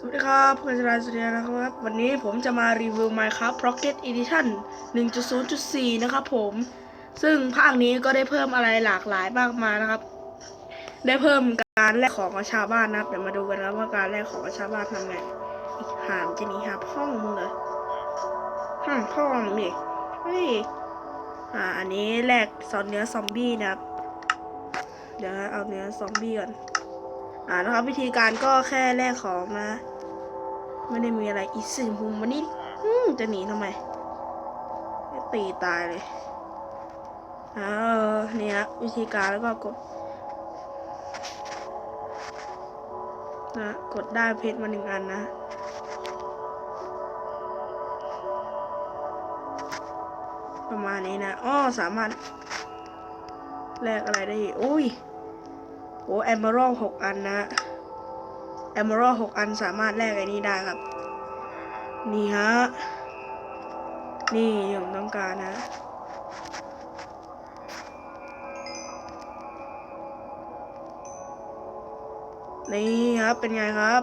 สวัสดีครับผมชลาสุริยานะครับ วันนี้ผมจะมารีวิว Minecraft Pocket Edition 1.0.4 นะครับผม ซึ่งภาคนี้ก็ได้เพิ่มอะไรหลากหลายมากมานะครับ ได้เพิ่มการแลกของกับชาวบ้านนะครับ เดี๋ยวมาดูกันครับว่าการแลกของกับชาวบ้านทำไงหามจะหนีหาพ่องมึงเลยห้องพ่องนี่เฮ้ยอ่าอันนี้แลกซอนเนื้อซอมบี้นะครับ เดี๋ยวเอาเนื้อซอมบี้ก่อน อ่านะครับ วิธีการก็แค่แลกของนะ ไม่ได้มีอะไรอีสึงพุมวันนี้จะหนีทำไมตีตายเลยอ่าเออนี่ฮะวิธีการแล้วก็กดนะกดได้เพชรมาหนึ่งอันนะประมาณนี้นะ อ้อ สามารถแลกอะไรได้ อุ้ย โอ้แอมเบอร์หกอันนะแอมเบอร์หกอันสามารถแลกไอ้นี่ได้ครับ นี่ฮะ นี่ผมต้องการนะนี่ครับ เป็นไงครับ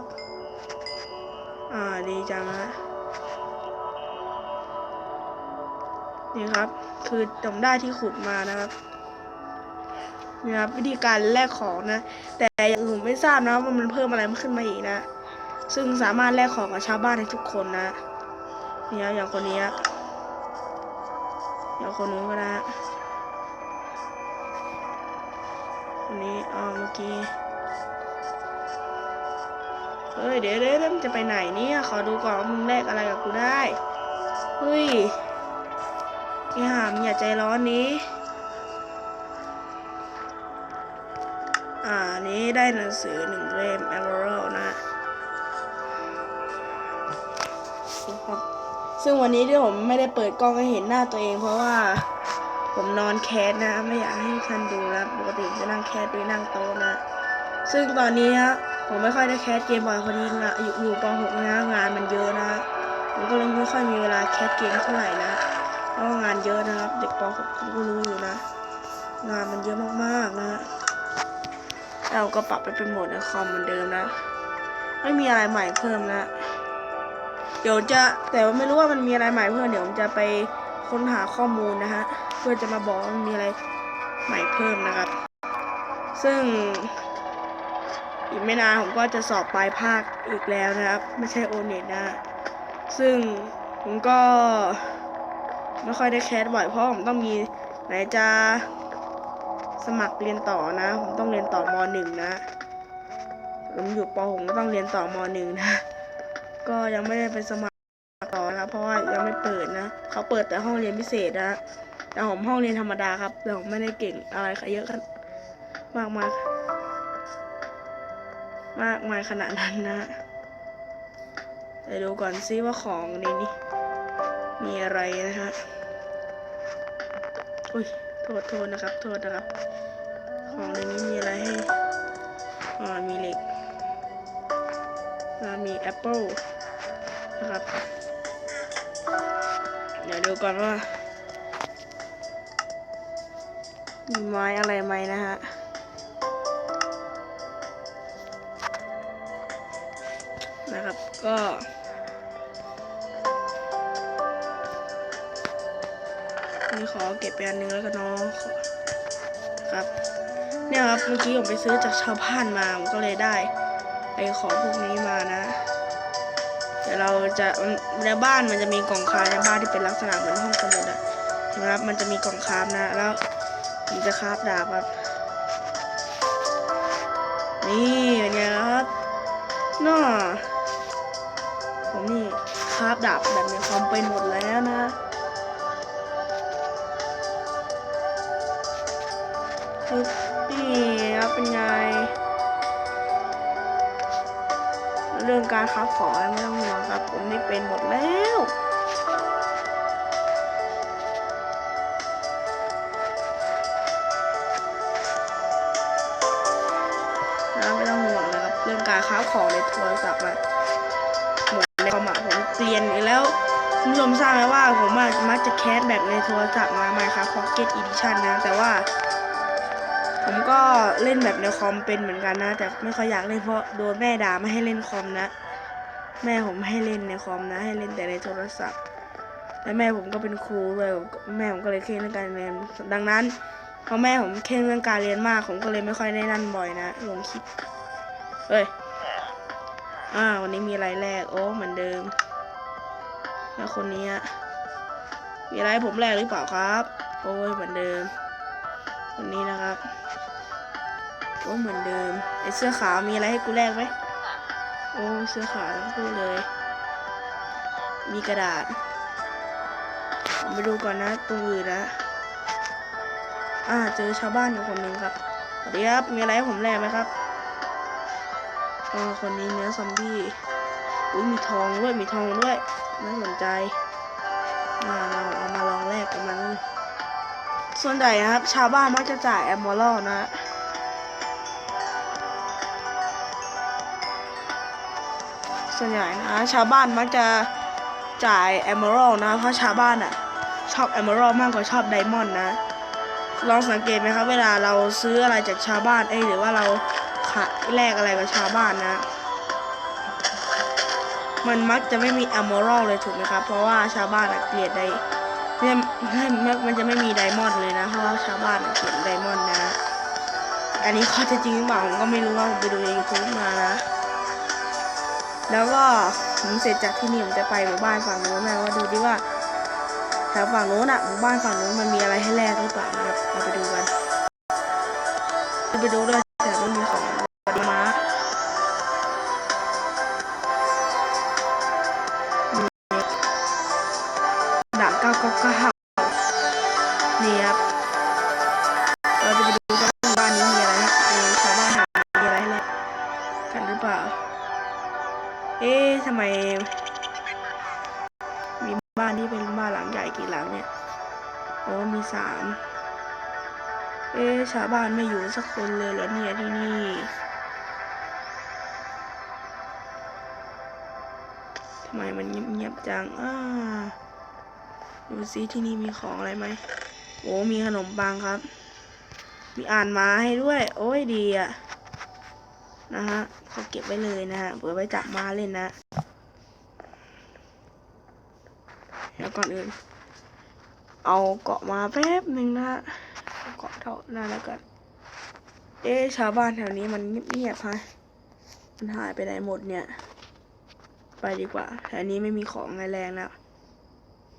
อ่า ดีจังฮะ นี่ครับ คือผมได้ที่ขุดมานะครับ นะครับวิธีการแลกของนะ แต่อย่างอื่นผมไม่ทราบนะว่ามันเพิ่มอะไรมาขึ้นมาอีกนะ ซึ่งสามารถแลกของกับชาวบ้านได้ทุกคนนะเนี่ยอย่างคนนี้อย่างคนนู้นก็ได้คนนี้อ๋อเมื่อกี้เฮ้ยเดี๋ยวเดี๋ยวมันจะไปไหนเนี่ยขอดูก่อนว่ามึงแลกอะไรกับกูได้เฮ้ยไอ้ห่ามอย่าใจร้อนนี้ นี้ได้หนังสือหนึ่งเล่ม Emerald นะนะครับ ซึ่งวันนี้ที่ผมไม่ได้เปิดกล้องให้เห็นหน้าตัวเองเพราะว่าผมนอนแคสนะ ไม่อยากให้ท่านดูนะปกติจะนั่งแคสด้วยนั่งโต๊ะนะ ซึ่งตอนนี้ฮะผมไม่ค่อยได้แคสเกมบ่อยพอดีงานอยู่อยู่ป .6 นะงานมันเยอะนะผมก็เลยไม่ค่อยมีเวลาแคสเกมเท่าไหร่นะเพราะงานเยอะนะครับ เด็กป .6 ผมก็รู้อยู่นะ งานมันเยอะมากๆนะ เราก็ปรับไปเป็นโหมดในคอมเหมือนเดิมนะไม่มีอะไรใหม่เพิ่มนะเดี๋ยวจะแต่ว่าไม่รู้ว่ามันมีอะไรใหม่เพิ่มเดี๋ยวผมจะไปค้นหาข้อมูลนะฮะเพื่อจะมาบอกว่ามันมีอะไรใหม่เพิ่มนะครับ ซึ่ง อีกไม่นานผมก็จะสอบปลายภาคอีกแล้วนะครับ ไม่ใช่โอเน็ตนะฮะซึ่งผมก็ไม่ค่อยได้แคสบ่อยเพราะผมต้องมีไหนจะ สมัครเรียนต่อนะ ผมต้องเรียนต่อมหนึ่งนะ ผมอยู่ปผมก็ต้องเรียนต่อมหนึ่งนะ ก็ยังไม่ได้ไปสมัครต่อนะครับเพราะว่ายังไม่เปิดนะ เขาเปิดแต่ห้องเรียนพิเศษนะแต่ผมห้องเรียนธรรมดาครับแต่ผมไม่ได้เก่งอะไรเยอะขนมากมายมากมายขนาดนั้นนะเดี๋ยวดูก่อนซิว่าของในนี้มีอะไรนะฮะอุ้ย โทษโทษนะครับ โทษนะครับ ของในนี้มีอะไรให้อ่ามีเหล็กมีแอปเปิลนะครับ เดี๋ยวดูก่อนว่า มีไม้อะไรไหมนะฮะนะครับก็ นี่ขอเก็บไปอันนึงแล้วกันเนาะขอครับ เนี่ยครับเมื่อกี้ผมไปซื้อจากชาวบ้านมาผมก็เลยได้ไอของพวกนี้มานะเดี๋ยวเราจะในบ้านมันจะมีกล่องคาร์ในบ้านที่เป็นลักษณะเหมือนห้องสมุดอะเห็นไหมครับมันจะมีกล่องครานะ แล้วผมจะคาฟดาบครับนี่เป็นไงครับน่าผมนี่คาฟดาบแบบในคอมเป็นหมดแล้วนะ นี่ครับเป็นไง เรื่องการค้าของไม่ต้องห่วงครับ ผมนี่เป็นหมดแล้วนะไม่ต้องห่วงนะครับ เรื่องการค้าของในโทรศัพท์อะหมือนในคอมอะผมเกลียนอีกแล้วคุณผู้ชมทราบไหมว่าผมมักจะแคสแบบในโทรศัพท์มา Minecraft Pocket Edition นะ แต่ว่า ผมก็เล่นแบบในคอมเป็นเหมือนกันนะ แต่ไม่ค่อยอยากเล่นเพราะโดนแม่ด่าไม่ให้เล่นคอมนะ แม่ผมให้เล่นในคอมนะ ให้เล่นแต่ในโทรศัพท์และแม่ผมก็เป็นครูด้วยแม่ผมก็เลยเคร่งเรื่องการเรียนดังนั้นพอแม่ผมเคร่งเรื่องการเรียนมากผมก็เลยไม่ค่อยได้นั่นบ่อยนะลงคลิปเฮ้ยอ่าวันนี้มีอะไรแรกโอ้เหมือนเดิม แล้วคนนี้มีอะไรผมแรกหรือเปล่าครับ โอ้ยเหมือนเดิม คนนี้นะครับ โอ้เหมือนเดิมไอเสื้อขาวมีอะไรให้กูแลกไหมโอ้เสื้อขาวทั้งคู่เลย มีกระดาษผมไปดูก่อนนะตรงอื่นนะอ่าเจอชาวบ้านอยู่คนหนึ่งครับสวัสดีครับมีอะไรให้ผมแลกไหมครับอ๋อคนนี้เนื้อซอมบี้อุ้ยมีทองด้วยมีทองด้วยน่าสนใจอ่าเราเอามาลองแลกกันมันส่วนใหญ่นะครับ ชาวบ้านมักจะจ่ายแอมมอลนะ ส่วนใหญ่นะ ชาวบ้านมักจะจ่ายแอมเบอร์นะ เพราะชาวบ้านอะ ชอบแอมเบอร์มากกว่าชอบไดมอนด์นะ ลองสังเกตไหมครับ เวลาเราซื้ออะไรจากชาวบ้านเอ้หรือว่าเราขายแลกอะไรกับชาวบ้านนะ มันมักจะไม่มีแอมเบอร์เลยถูกไหมครับ เพราะว่าชาวบ้านเกลียดไดเนี่ยมันจะไม่มีไดมอนด์เลยนะ เพราะว่าชาวบ้านเกลียดไดมอนด์นะ อันนี้ข้อเท็จจริงหรือเปล่าผมก็ไม่รู้ว่าผมไปดูในยูทูบมานะ แล้วก็ผมเสร็จจากที่นี่ผมจะไปหมู่บ้านฝั่งโน้นนะว่าดูดิว่าแถวฝั่งโน้นอะหมู่บ้านฝั่งโน้นมันมีอะไรให้แลกหรือเปล่านะครับเราไปดูกันไปดูด้วย เอ๊ชาวบ้านไม่อยู่สักคนเลยเหรอเนี่ยที่นี่ทำไมมันเงียบๆจังอ่าดูซิที่นี่มีของอะไรไหมโอ้มีขนมปังครับ มีอ่านมาให้ด้วย โอ้ยดีอะนะฮะเขาเก็บไว้เลยนะฮะเผื่อไว้จับมาเล่นนะแล้วก่อนอื่น เอาเกาะมาแป๊บหนึ่งนะฮะ อเท่าหน้าแล้วกันเอ๊ชาวบ้านแถวนี้มันเงียบๆฮะมันหายไปไหนหมดเนี่ย ไปดีกว่าแถวนี้ไม่มีของอะไรแรงแล้ว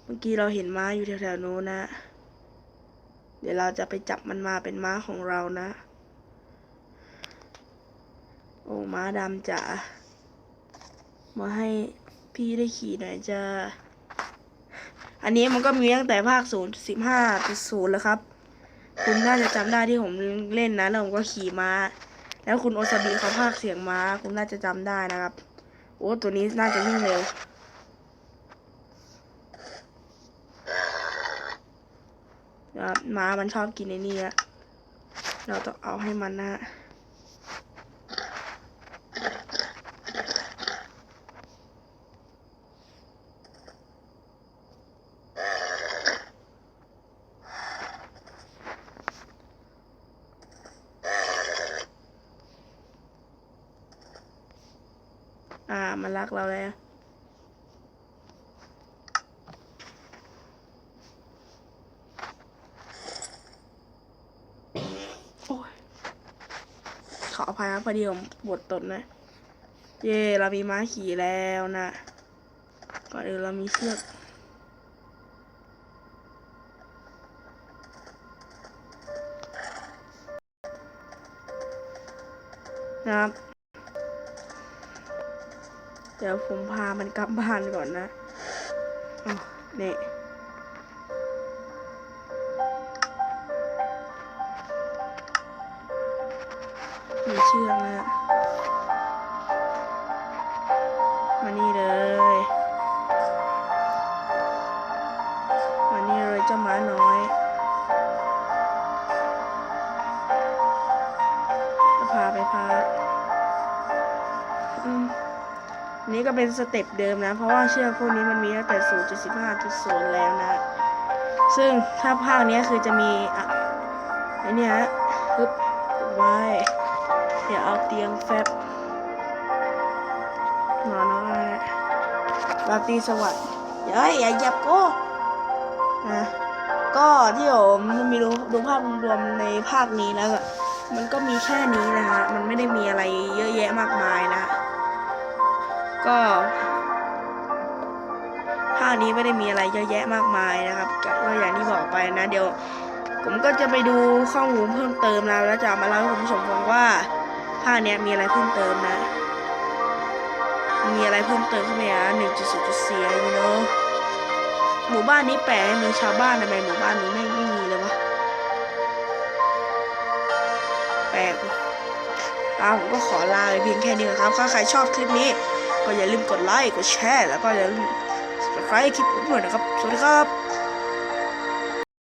เมื่อกี้เราเห็นม้าอยู่แถวๆนู้นนะ เดี๋ยวเราจะไปจับมันมาเป็นม้าของเรานะ โอ้ม้าดำจ๋า มาให้พี่ได้ขี่หน่อยจ้าอันนี้มันก็มีตั้งแต่ภาคศูนย์สิบห้าศูนย์แล้วครับ คุณน่าจะจำได้ที่ผมเล่นนะแล้วผมก็ขี่ม้า แล้วคุณโอซาบิเขาพากเสียงม้า คุณน่าจะจำได้นะครับ โอ้ตัวนี้น่าจะวิ่งเร็วนะครับม้ามันชอบกินไอ้นี่อะเราต้องเอาให้มันนะ มันรักเราแล้ว โอ้ย ขออภัยครับพอดีผมปวดตดนะ เย่เรามีม้าขี่แล้วนะ ก่อนอื่นเรามีเชือกนะครับ เดี๋ยวผมพามันกลับบ้านก่อนนะอ๋อนี่ เป็นสเต็ปเดิมนะ เพราะว่าเชือกพวกนี้มันมีตั้งแต่ 0.15.0 แล้วนะ ซึ่งถ้าภาคนี้คือจะมีอะไอเนี้ยฮึบไว้เดี๋ยวเอาเตียงแฟบนอนนอนนะราตรีสวัสดิ์เฮ้ยอย่าหยับกูนะก็ที่ผมมีดูดูภาพรวมในภาคนี้แล้วมันก็มีแค่นี้นะฮะ มันไม่ได้มีอะไรเยอะแยะมากมายนะ ก็ภาคนี้ไม่ได้มีอะไรเยอะแยะมากมายนะครับก็อย่างที่บอกไปนะ เดี๋ยว ผมก็จะไปดูข้อมูลเพิ่มเติมนะแล้วจะมาเล่าให้คุณผู้ชมฟังว่าภาคเนี้ยมีอะไรเพิ่มเติมนะ มีอะไรเพิ่มเติมขึ้นไหมอะหนึ่งจุดศูนย์จุดสี่อะไรเนาะหมู่บ้านนี้แปลกให้เมืองชาวบ้านทำไมหมู่บ้านนี้ไม่ไม่มีเลยวะแปลกอ้าวผมก็ขอลาไปเพียงแค่นี้นะครับถ้าใครชอบคลิปนี้ ก็อย่าลืมกดไลค์ กดแชร์ แล้วก็อย่าลืม subscribe คลิปผมด้วยนะครับ สวัสดีครับ